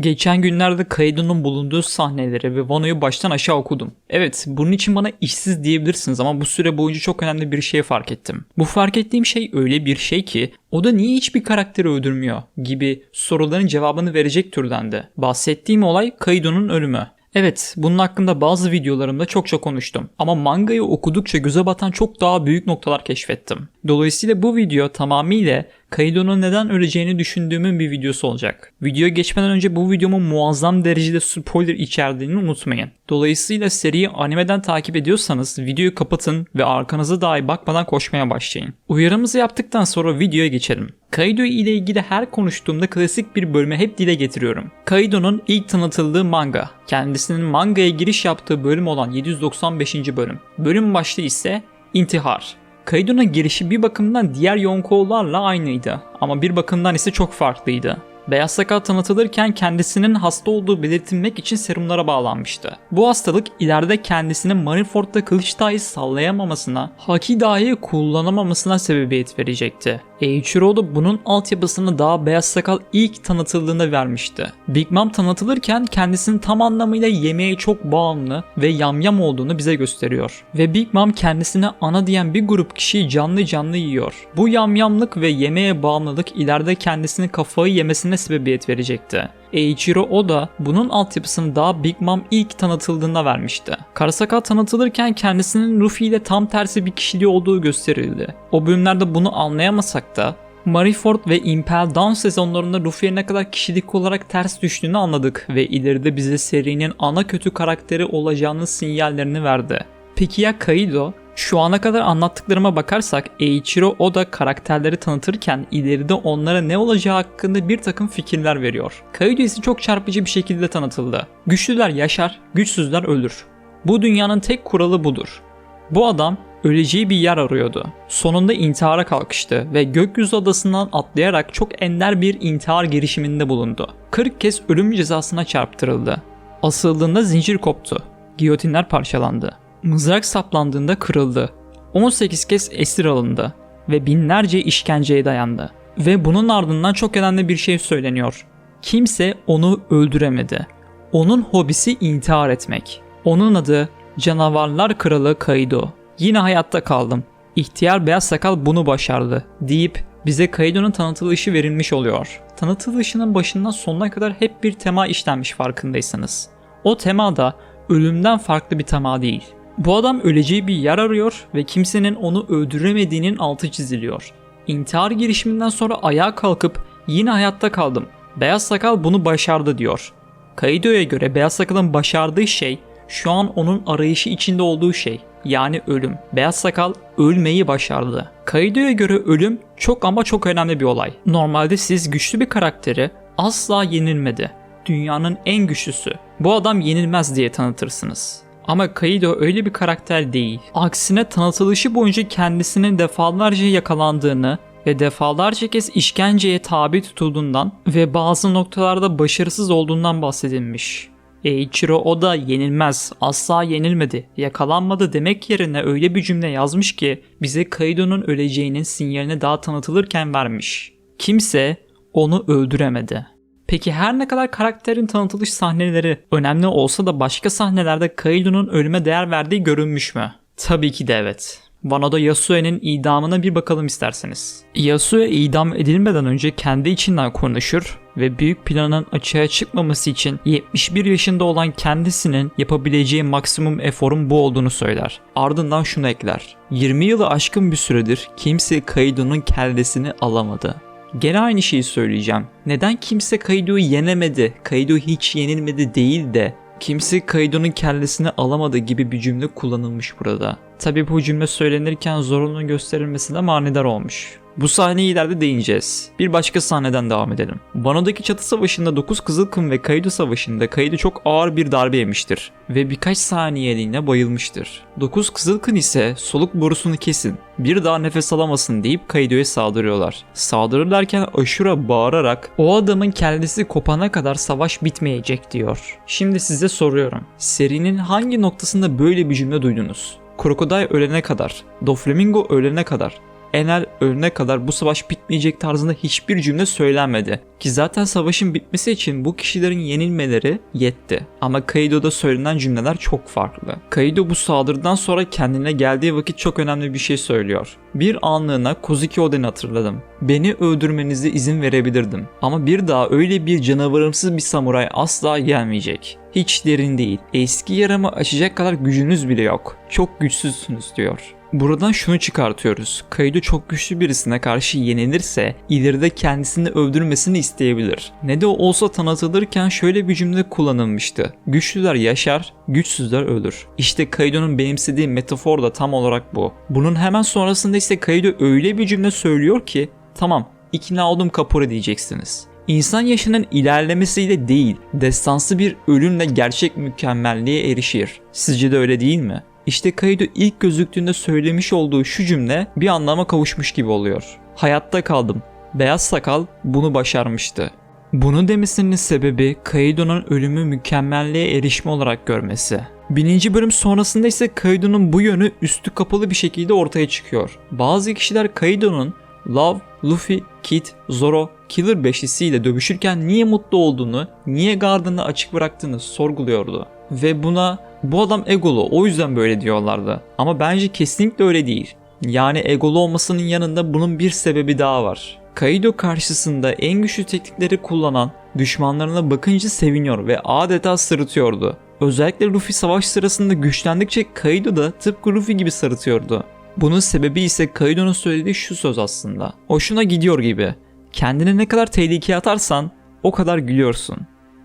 Geçen günlerde Kaido'nun bulunduğu sahneleri ve Wano'yu baştan aşağı okudum. Evet, bunun için bana işsiz diyebilirsiniz ama bu süre boyunca çok önemli bir şey fark ettim. Bu fark ettiğim şey öyle bir şey ki o da niye hiçbir karakteri öldürmüyor gibi soruların cevabını verecek türdendi. Bahsettiğim olay Kaido'nun ölümü. Evet, bunun hakkında bazı videolarımda çokça konuştum. Ama mangayı okudukça göze batan çok daha büyük noktalar keşfettim. Dolayısıyla bu video tamamıyla Kaido'nun neden öleceğini düşündüğümün bir videosu olacak. Videoya geçmeden önce bu videomun muazzam derecede spoiler içerdiğini unutmayın. Dolayısıyla seriyi animeden takip ediyorsanız videoyu kapatın ve arkanıza dahi bakmadan koşmaya başlayın. Uyarımızı yaptıktan sonra videoya geçelim. Kaido ile ilgili her konuştuğumda klasik bir bölüme hep dile getiriyorum. Kaido'nun ilk tanıtıldığı manga. Kendisinin mangaya giriş yaptığı bölüm olan 795. bölüm. Bölüm başlığı ise intihar. Kaido'nun girişi bir bakımdan diğer Yonkou'larla aynıydı ama bir bakımdan ise çok farklıydı. Beyaz sakal tanıtılırken kendisinin hasta olduğu belirtilmek için serumlara bağlanmıştı. Bu hastalık ileride kendisinin Marineford'da kılıç dahi sallayamamasına, haki dahi kullanamamasına sebebiyet verecekti. Eiichiro da bunun altyapısını daha Beyaz Sakal ilk tanıtıldığında vermişti. Big Mom tanıtılırken kendisinin tam anlamıyla yemeğe çok bağımlı ve yamyam olduğunu bize gösteriyor. Ve Big Mom kendisine ana diyen bir grup kişiyi canlı canlı yiyor. Bu yamyamlık ve yemeğe bağımlılık ileride kendisini kafayı yemesine sebebiyet verecekti. Eiichiro Oda bunun altyapısını daha Big Mom ilk tanıtıldığında vermişti. Karasaka tanıtılırken kendisinin Luffy ile tam tersi bir kişiliği olduğu gösterildi. O bölümlerde bunu anlayamasak da Marineford ve Impel Down sezonlarında Luffy'ye ne kadar kişilik olarak ters düştüğünü anladık ve ileride bize serinin ana kötü karakteri olacağının sinyallerini verdi. Peki ya Kaido? Şu ana kadar anlattıklarıma bakarsak Eiichiro Oda karakterleri tanıtırken ileride onlara ne olacağı hakkında bir takım fikirler veriyor. Kaido ise çok çarpıcı bir şekilde tanıtıldı. Güçlüler yaşar, güçsüzler ölür. Bu dünyanın tek kuralı budur. Bu adam öleceği bir yer arıyordu. Sonunda intihara kalkıştı ve gökyüzü adasından atlayarak çok ender bir intihar girişiminde bulundu. 40 kez ölüm cezasına çarptırıldı. Asıldığında zincir koptu. Giyotinler parçalandı. Mızrak saplandığında kırıldı. 18 kez esir alındı ve binlerce işkenceye dayandı. Ve bunun ardından çok önemli bir şey söyleniyor. Kimse onu öldüremedi. Onun hobisi intihar etmek. Onun adı Canavarlar Kralı Kaido. Yine hayatta kaldım. İhtiyar beyaz sakal bunu başardı deyip bize Kaido'nun tanıtılışı verilmiş oluyor. Tanıtılışının başından sonuna kadar hep bir tema işlenmiş farkındaysanız. O tema da ölümden farklı bir tema değil. Bu adam öleceği bir yer arıyor ve kimsenin onu öldüremediğinin altı çiziliyor. İntihar girişiminden sonra ayağa kalkıp yine hayatta kaldım. Beyaz sakal bunu başardı diyor. Kaido'ya göre Beyaz Sakal'ın başardığı şey şu an onun arayışı içinde olduğu şey. Yani ölüm. Beyaz Sakal ölmeyi başardı. Kaido'ya göre ölüm çok ama çok önemli bir olay. Normalde siz güçlü bir karakteri asla yenilmedi. Dünyanın en güçlüsü. Bu adam yenilmez diye tanıtırsınız. Ama Kaido öyle bir karakter değil. Aksine tanıtılışı boyunca kendisinin defalarca yakalandığını ve defalarca kez işkenceye tabi tutulduğundan ve bazı noktalarda başarısız olduğundan bahsedilmiş. Eiichiro Oda yenilmez, asla yenilmedi, yakalanmadı demek yerine öyle bir cümle yazmış ki bize Kaido'nun öleceğinin sinyalini daha tanıtılırken vermiş. Kimse onu öldüremedi. Peki her ne kadar karakterin tanıtılış sahneleri önemli olsa da başka sahnelerde Kaido'nun ölüme değer verdiği görünmüş mü? Tabii ki de evet. Wano'da Yasuo'nun idamına bir bakalım isterseniz. Yasuo idam edilmeden önce kendi içinden konuşur ve büyük planın açığa çıkmaması için 71 yaşında olan kendisinin yapabileceği maksimum eforun bu olduğunu söyler. Ardından şunu ekler. 20 yılı aşkın bir süredir kimse Kaido'nun kellesini alamadı. Gene aynı şeyi söyleyeceğim. Neden kimse Kaido'yu yenemedi, Kaido hiç yenilmedi değil de kimse Kaido'nun kellesini alamadı gibi bir cümle kullanılmış burada. Tabi bu cümle söylenirken zorunlu gösterilmesi de manidar olmuş. Bu sahneye ileride değineceğiz. Bir başka sahneden devam edelim. Wano'daki çatı savaşında 9 Kızılkım ve Kaido savaşında Kaido çok ağır bir darbe yemiştir ve birkaç saniyeliğine bayılmıştır. 9 Kızılkın ise soluk borusunu kesin, bir daha nefes alamasın deyip Kaido'ya saldırıyorlar. Saldırırlarken Ashura bağırarak o adamın kellesi kopana kadar savaş bitmeyecek diyor. Şimdi size soruyorum. Serinin hangi noktasında böyle bir cümle duydunuz? Krokodil ölene kadar, Doflamingo ölene kadar, Enel ölene kadar bu savaş bitmeyecek tarzında hiçbir cümle söylenmedi. Ki zaten savaşın bitmesi için bu kişilerin yenilmeleri yetti. Ama Kaido'da söylenen cümleler çok farklı. Kaido bu saldırıdan sonra kendine geldiği vakit çok önemli bir şey söylüyor. Bir anlığına Kozuki Oden'i hatırladım. Beni öldürmenize izin verebilirdim. Ama bir daha öyle bir canavarımsız bir samuray asla gelmeyecek. Hiç derin değil. Eski yaramı açacak kadar gücünüz bile yok. Çok güçsüzsünüz diyor. Buradan şunu çıkartıyoruz. Kaido çok güçlü birisine karşı yenilirse ileride kendisini öldürmesini isteyebilir. Ne de olsa tanıtılırken şöyle bir cümle kullanılmıştı. Güçlüler yaşar, güçsüzler ölür. İşte Kaido'nun benimsediği metafor da tam olarak bu. Bunun hemen sonrasında ise Kaido öyle bir cümle söylüyor ki tamam ikna oldum kapora diyeceksiniz. İnsan yaşının ilerlemesiyle değil, destansı bir ölümle gerçek mükemmelliğe erişir. Sizce de öyle değil mi? İşte Kaido ilk gözüktüğünde söylemiş olduğu şu cümle bir anlama kavuşmuş gibi oluyor. Hayatta kaldım. Beyaz sakal bunu başarmıştı. Bunu demesinin sebebi Kaido'nun ölümü mükemmelliğe erişme olarak görmesi. Bininci bölüm sonrasında ise Kaido'nun bu yönü üstü kapalı bir şekilde ortaya çıkıyor. Bazı kişiler Kaido'nun Love, Luffy, Kid, Zoro, Killer beşlisiyle dövüşürken niye mutlu olduğunu, niye gardını açık bıraktığını sorguluyordu. Ve buna bu adam egolu o yüzden böyle diyorlardı. Ama bence kesinlikle öyle değil. Yani egolu olmasının yanında bunun bir sebebi daha var. Kaido karşısında en güçlü teknikleri kullanan düşmanlarına bakınca seviniyor ve adeta sırıtıyordu. Özellikle Luffy savaş sırasında güçlendikçe Kaido da tıpkı Luffy gibi sırıtıyordu. Bunun sebebi ise Kaido'nun söylediği şu söz aslında. Hoşuna gidiyor gibi. Kendine ne kadar tehlikeye atarsan o kadar gülüyorsun.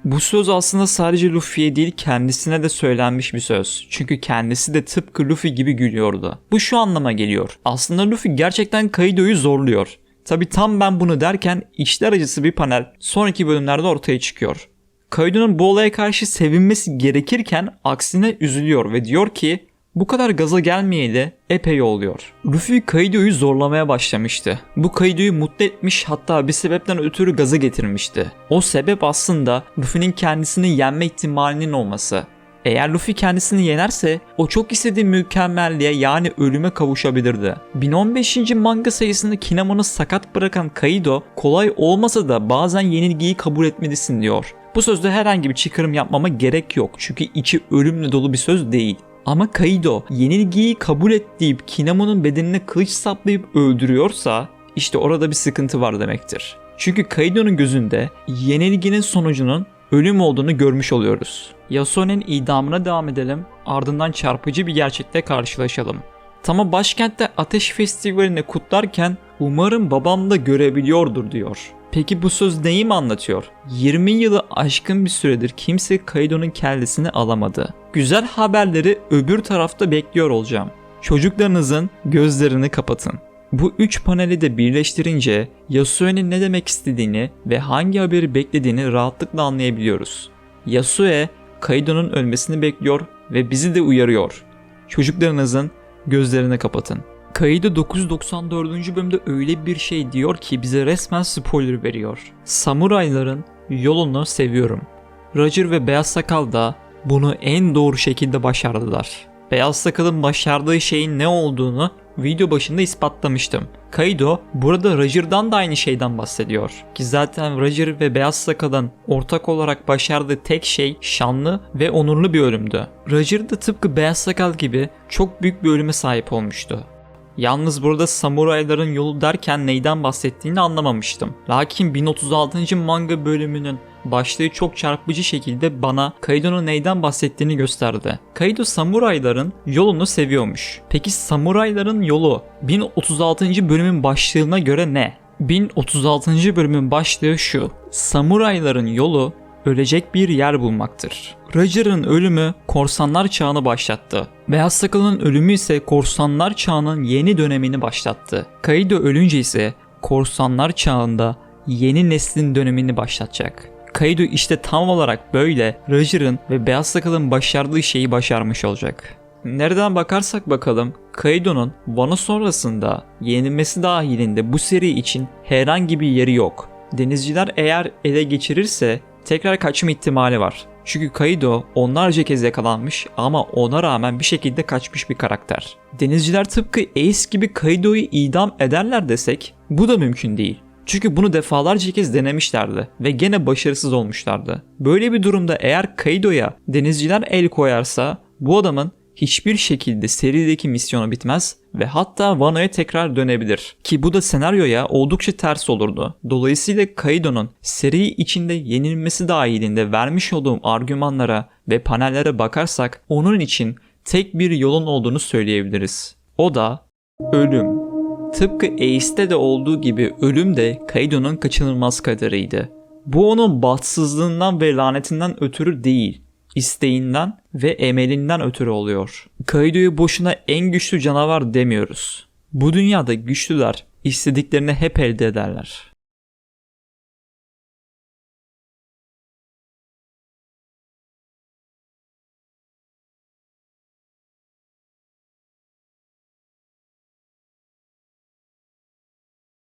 Bu söz aslında sadece Luffy'ye değil kendisine de söylenmiş bir söz. Çünkü kendisi de tıpkı Luffy gibi gülüyordu. Bu şu anlama geliyor. Aslında Luffy gerçekten Kaido'yu zorluyor. Tabi tam ben bunu derken içler acısı bir panel sonraki bölümlerde ortaya çıkıyor. Kaido'nun bu olaya karşı sevinmesi gerekirken aksine üzülüyor ve diyor ki bu kadar gaza gelmeyeli epey oluyor. Luffy Kaido'yu zorlamaya başlamıştı. Bu Kaido'yu mutlu etmiş hatta bir sebepten ötürü gaza getirmişti. O sebep aslında Luffy'nin kendisini yenme ihtimalinin olması. Eğer Luffy kendisini yenerse o çok istediği mükemmelliğe yani ölüme kavuşabilirdi. 1015. manga sayısında Kinamon'u sakat bırakan Kaido kolay olmasa da bazen yenilgiyi kabul etmelisin diyor. Bu sözde herhangi bir çıkarım yapmama gerek yok çünkü içi ölümle dolu bir söz değil. Ama Kaido yenilgiyi kabul et deyip Kinamo'nun bedenine kılıç saplayıp öldürüyorsa işte orada bir sıkıntı var demektir. Çünkü Kaido'nun gözünde yenilginin sonucunun ölüm olduğunu görmüş oluyoruz. Yasuo'nun idamına devam edelim ardından çarpıcı bir gerçekle karşılaşalım. Tama başkentte ateş festivalini kutlarken umarım babam da görebiliyordur diyor. Peki bu söz neyi mi anlatıyor? 20 yılı aşkın bir süredir kimse Kaido'nun kellesini alamadı. Güzel haberleri öbür tarafta bekliyor olacağım. Çocuklarınızın gözlerini kapatın. Bu üç paneli de birleştirince Yasuo'nun ne demek istediğini ve hangi haberi beklediğini rahatlıkla anlayabiliyoruz. Yasue, Kaido'nun ölmesini bekliyor ve bizi de uyarıyor. Çocuklarınızın gözlerini kapatın. Kaido 994. bölümde öyle bir şey diyor ki bize resmen spoiler veriyor. Samurayların yolunu seviyorum. Roger ve Beyaz Sakal da bunu en doğru şekilde başardılar. Beyaz Sakal'ın başardığı şeyin ne olduğunu video başında ispatlamıştım. Kaido burada Roger'dan da aynı şeyden bahsediyor. Ki zaten Roger ve Beyaz Sakal'ın ortak olarak başardığı tek şey şanlı ve onurlu bir ölümdü. Roger da tıpkı Beyaz Sakal gibi çok büyük bir ölüme sahip olmuştu. Yalnız burada samurayların yolu derken neyden bahsettiğini anlamamıştım. Lakin 1036. manga bölümünün başlığı çok çarpıcı şekilde bana Kaido'nun neyden bahsettiğini gösterdi. Kaido samurayların yolunu seviyormuş. Peki samurayların yolu 1036. bölümün başlığına göre ne? 1036. bölümün başlığı şu. Samurayların yolu ölecek bir yer bulmaktır. Roger'ın ölümü korsanlar çağını başlattı. Beyaz Sakal'ın ölümü ise korsanlar çağının yeni dönemini başlattı. Kaido ölünce ise korsanlar çağında yeni neslin dönemini başlatacak. Kaido işte tam olarak böyle Roger'ın ve Beyaz Sakal'ın başardığı şeyi başarmış olacak. Nereden bakarsak bakalım Kaido'nun Wano sonrasında yenilmesi dahilinde bu seri için herhangi bir yeri yok. Denizciler eğer ele geçirirse tekrar kaçma ihtimali var. Çünkü Kaido onlarca kez yakalanmış ama ona rağmen bir şekilde kaçmış bir karakter. Denizciler tıpkı Ace gibi Kaido'yu idam ederler desek bu da mümkün değil. Çünkü bunu defalarca kez denemişlerdi ve gene başarısız olmuşlardı. Böyle bir durumda eğer Kaido'ya denizciler el koyarsa bu adamın hiçbir şekilde serideki misyonu bitmez ve hatta Wano'ya tekrar dönebilir. Ki bu da senaryoya oldukça ters olurdu. Dolayısıyla Kaido'nun seri içinde yenilmesi dahilinde vermiş olduğum argümanlara ve panellere bakarsak onun için tek bir yolun olduğunu söyleyebiliriz. O da ölüm. Tıpkı Ace'de de olduğu gibi ölüm de Kaido'nun kaçınılmaz kaderiydi. Bu onun bahtsızlığından ve lanetinden ötürü değil, isteğinden ve emelinden ötürü oluyor. Kaido'yu boşuna en güçlü canavar demiyoruz. Bu dünyada güçlüler istediklerini hep elde ederler.